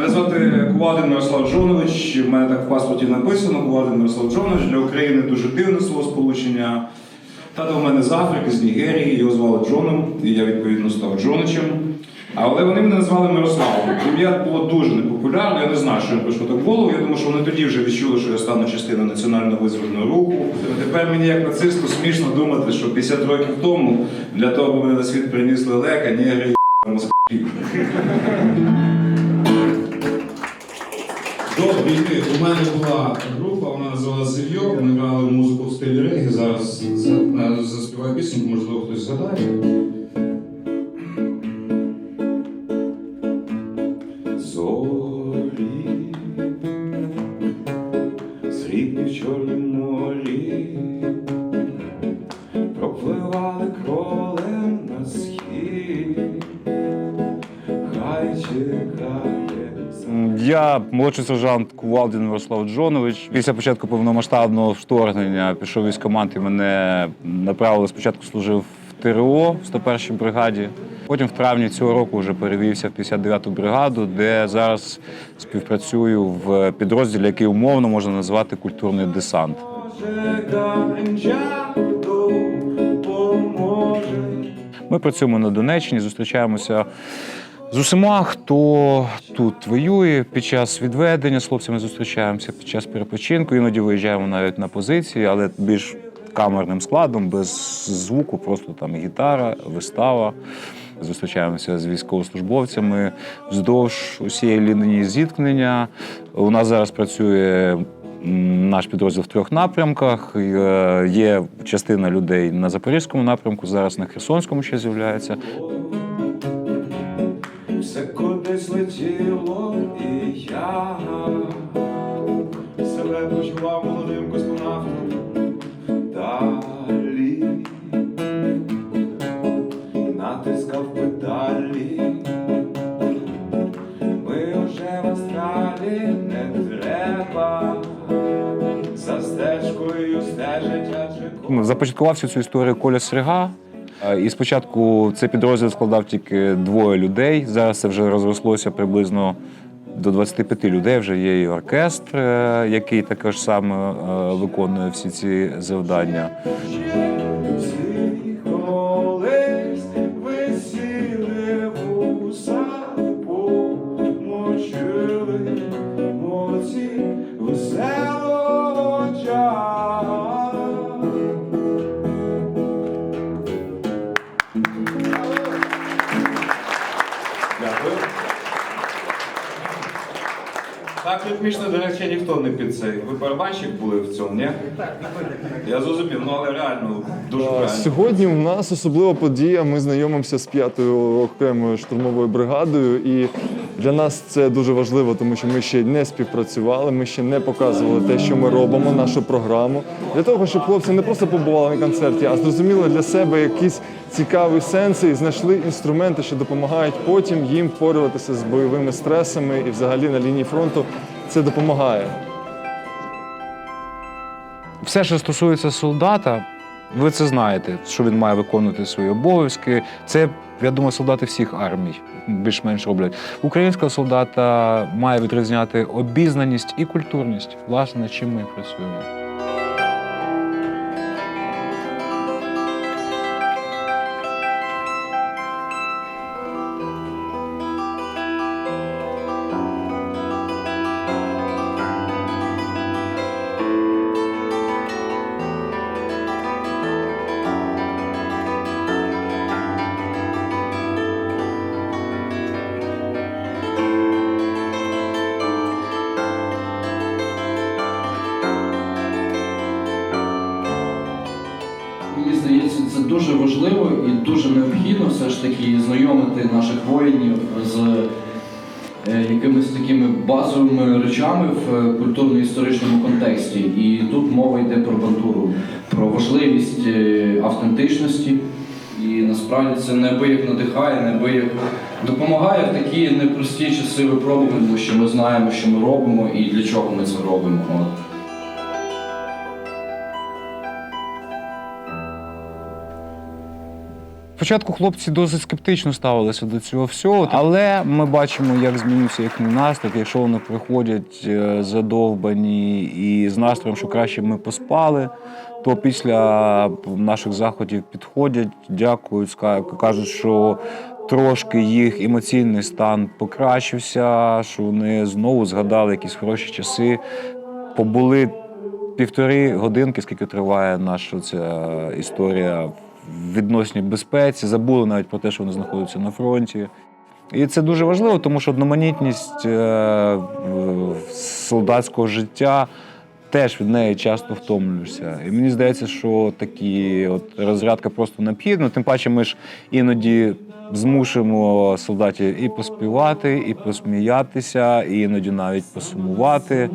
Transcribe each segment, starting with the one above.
Мене звати Кувалдин Мирослав Джонович. У мене так в паспорті написано Кувалдин Мирослав Джонович. Для України дуже дивне словосполучення. Тато в мене з Африки, з Нігерії, його звали Джоном, і я відповідно став Джоничем. Але вони мене назвали Мирославом. Ім'я було дуже непопулярне, я не знаю, що їм прийшло так в голову. Я думаю, що вони тоді вже відчули, що я стану частиною національного визвольного руху. Тепер мені як нацисту смішно думати, що 50 років тому для того, аби мене на світ принесли лека, нігри і москалі. Війни у мене була група, вона називалася Зельйо, вони грали музику в стилі регі. Зараз за- е, заспіваю пісню, можливо, хтось згадає. Зорі, срібні в чорнім морі, пропливали кролем Я молодший сержант Кувалдін Мирослав Джонович. Після початку повномасштабного вторгнення пішов військкоманд і мене направили спочатку служив в ТРО в 101-й бригаді. Потім в травні цього року вже перевівся в 59-ту бригаду, де зараз співпрацюю в підрозділі, який умовно можна назвати культурний десант. Ми працюємо на Донеччині, зустрічаємося з усіма, хто тут воює під час відведення з хлопцями зустрічаємося під час перепочинку. Іноді виїжджаємо навіть на позиції, але більш камерним складом, без звуку, просто там гітара, вистава. Зустрічаємося з військовослужбовцями вздовж усієї лінії зіткнення. У нас зараз працює наш підрозділ в трьох напрямках. Е, Є частина людей на Запорізькому напрямку, зараз на Херсонському ще з'являється. Кудись летіло, і я себе почував молодим космонавтом. Далі натискав педалі. Ми вже в астралі не треба. За стежкою стежить адже Ну, Започаткував цю історію Коля Срига. Е, І спочатку цей підрозділ складав тільки двоє людей. Зараз це вже розрослося приблизно до 25 людей. Вже є і оркестр, е, який також саме виконує всі ці завдання. До речі, ніхто не під цей. Ви барабанщик були в цьому, ні? Я зрозумів, ну але реально дуже А, правильно. Сьогодні у нас особлива подія. Ми знайомимося з п'ятою окремою штурмовою бригадою, і для нас це дуже важливо, тому що ми ще не співпрацювали, ми ще не показували те, що ми робимо, нашу програму. Для того, щоб хлопці не просто побували на концерті, а зрозуміли для себе якісь цікаві сенси і знайшли інструменти, що допомагають потім їм впорюватися з бойовими стресами і взагалі на лінії фронту це допомагає. Все, що стосується солдата, ви це знаєте, що він має виконувати свої обов'язки. Це, я думаю, солдати всіх армій більш-менш роблять. Українського солдата має відрізняти обізнаність і культурність, власне, чим ми працюємо. Все ж таки знайомити наших воїнів з е, якимись такими базовими речами в е, культурно-історичному контексті. І тут мова йде про бандуру, про важливість е, автентичності. І насправді це неабияк надихає, неабияк допомагає в такі непрості часи випробування, тому що ми знаємо, що ми робимо і для чого ми це робимо. Спочатку хлопці досить скептично ставилися до цього всього, але ми бачимо, як змінився їхній настрій, якщо вони приходять е, задовбані і з настроєм, що краще ми поспали. То після наших заходів підходять, дякують, кажуть, що трошки їх емоційний стан покращився, що вони знову згадали якісь хороші часи, побули півтори годинки, скільки триває наша ця історія відносній безпеці, забули навіть про те, що вони знаходяться на фронті. І це дуже важливо, тому що одноманітність е, солдатського життя теж від неї часто втомлюєшся. І мені здається, що такі от розрядка просто необхідна. Тим паче, ми ж іноді змушуємо солдатів і поспівати, і посміятися, і іноді навіть посумувати.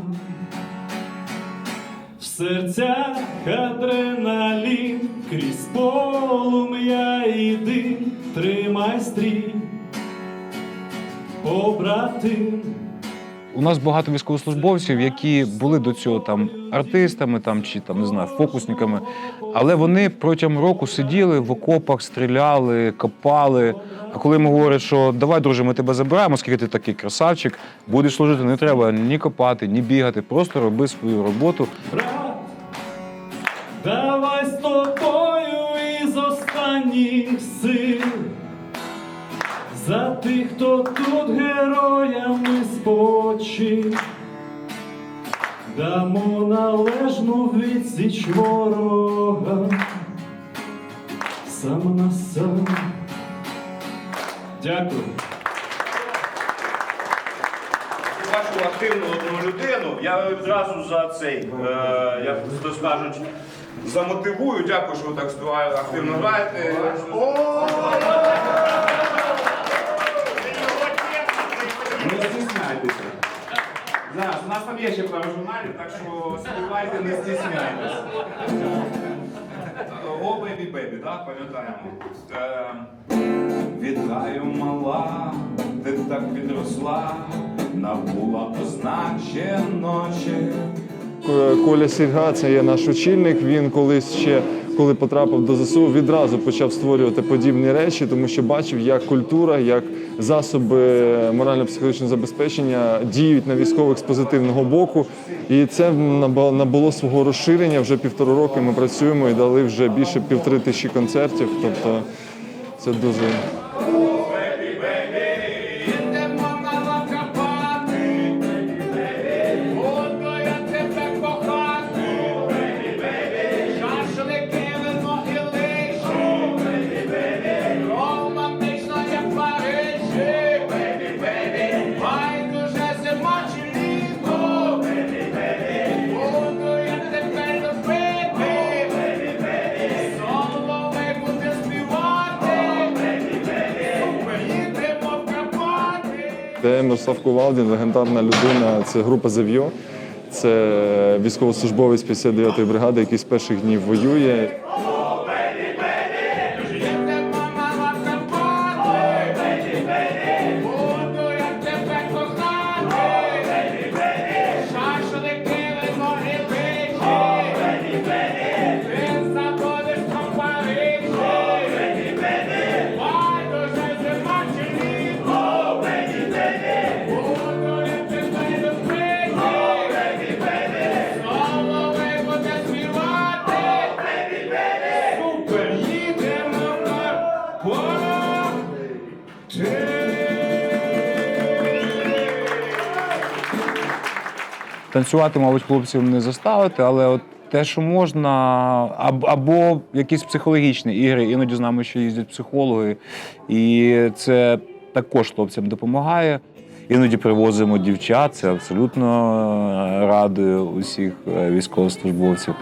Серцях адреналін, крізь полум'я і дим, тримай стрій, побратим. У нас багато військовослужбовців, які були до цього там артистами там, чи там, не знаю, фокусниками, але вони протягом року сиділи в окопах, стріляли, копали. А коли йому говорять, що давай, друже, ми тебе забираємо, оскільки ти такий красавчик, будеш служити, не треба ні копати, ні бігати, просто роби свою роботу. Давай з тобою із останніх сил. За тих, хто тут героями спочив, дамо належну відсіч ворога, сам на сам. Дякую. Бачу активну одну людину. Я відразу за цей, е, як то скажуть, замотивую. Дякую, що ви так активно граєте. Не стісняйтеся. Зараз, у нас там є ще пару журналів, так що співайте, не стісняйтеся. О, бебі, бебі, так, пам'ятаємо. Е, Вітаю, мала, ти так підросла, набула ознак ще ночі. К- Коля Сільга, це є наш очільник. Він колись ще, коли потрапив до ЗСУ, відразу почав створювати подібні речі, тому що бачив, як культура, як засоби морально-психологічного забезпечення діють на військових з позитивного боку. І це набуло свого розширення. Вже півтора роки ми працюємо і дали вже більше півтори тисячі концертів. Тобто це дуже. Це Мирослав Кувалдін, легендарна людина. Це група Зав'йо. Це військовослужбовець 59-ї бригади, який з перших днів воює. Танцювати, мабуть, хлопців не заставити, але от те, що можна, аб- або якісь психологічні ігри, іноді з нами ще їздять психологи, і це також хлопцям допомагає. Іноді привозимо дівчат, це абсолютно е, радує усіх е, військовослужбовців.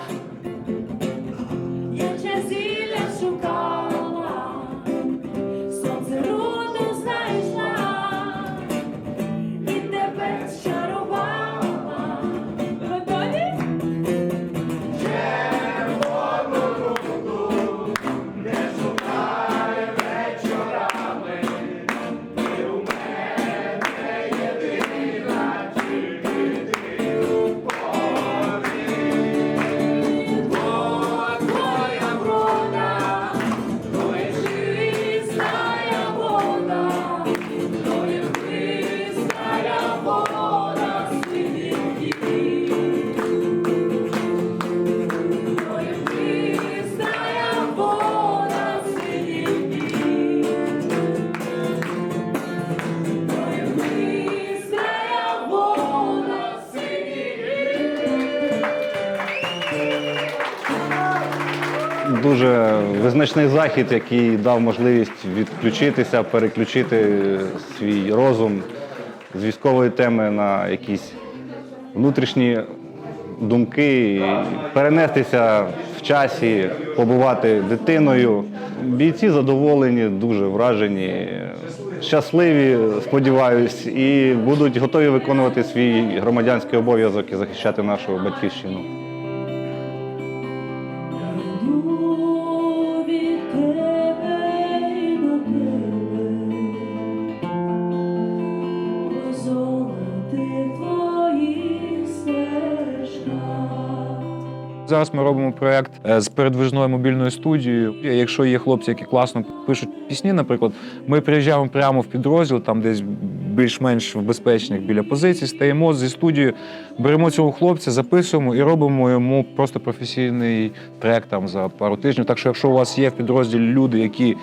Дуже визначний захід, який дав можливість відключитися, переключити свій розум з військової теми на якісь внутрішні думки, перенестися в часі, побувати дитиною. Бійці задоволені, дуже вражені, щасливі, сподіваюсь, і будуть готові виконувати свій громадянський обов'язок і захищати нашу батьківщину. Зараз ми робимо проєкт е, з передвижною мобільною студією. Якщо є хлопці, які класно пишуть пісні, наприклад, ми приїжджаємо прямо в підрозділ, там десь більш-менш в безпечних біля позицій, стаємо зі студією, беремо цього хлопця, записуємо і робимо йому просто професійний трек там за пару тижнів. Так що, якщо у вас є в підрозділі люди, які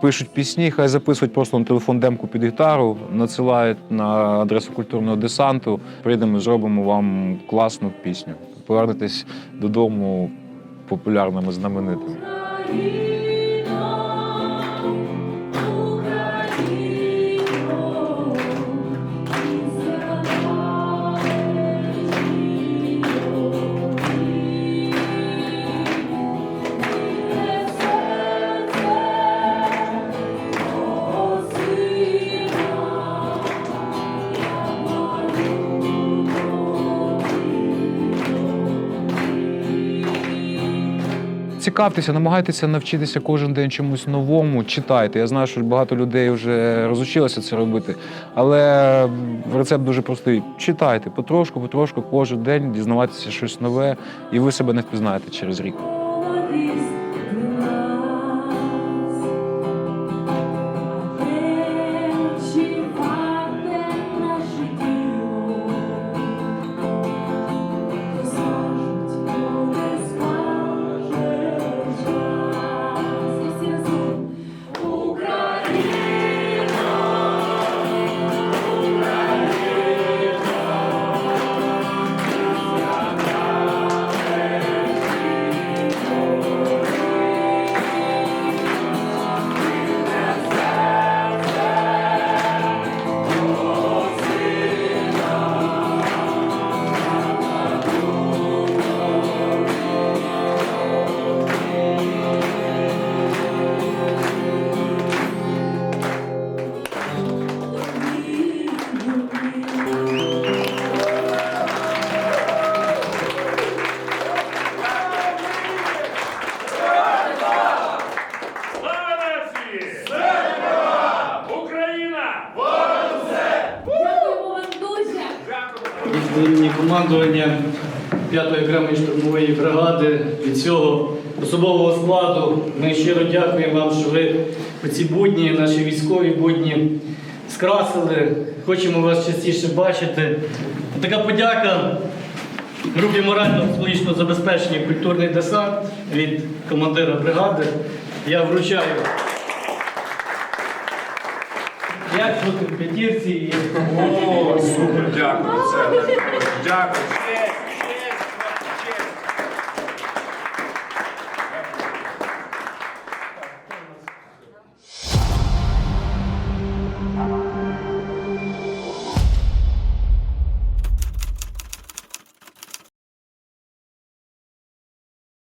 пишуть пісні, хай записують просто на телефон демку під гітару, надсилають на адресу культурного десанту. Прийдемо, зробимо вам класну пісню. Повернетесь додому популярними знаменитими. Цікавтеся, намагайтеся навчитися кожен день чомусь новому. Читайте. Я знаю, що багато людей вже розучилося це робити, але рецепт дуже простий. Читайте потрошку, потрошку, кожен день дізнавайтеся щось нове, і ви себе не впізнаєте через рік. Від командування 5-ї окремої штурмової бригади від цього особового складу. Ми щиро дякуємо вам, що ви у ці будні, наші військові будні, скрасили. Хочемо вас частіше бачити. Така подяка групі морально-психологічного забезпечення культурний десант від командира бригади. Я вручаю. П'ять фото в п'ятірці і О, супер, дякую. Це дякую.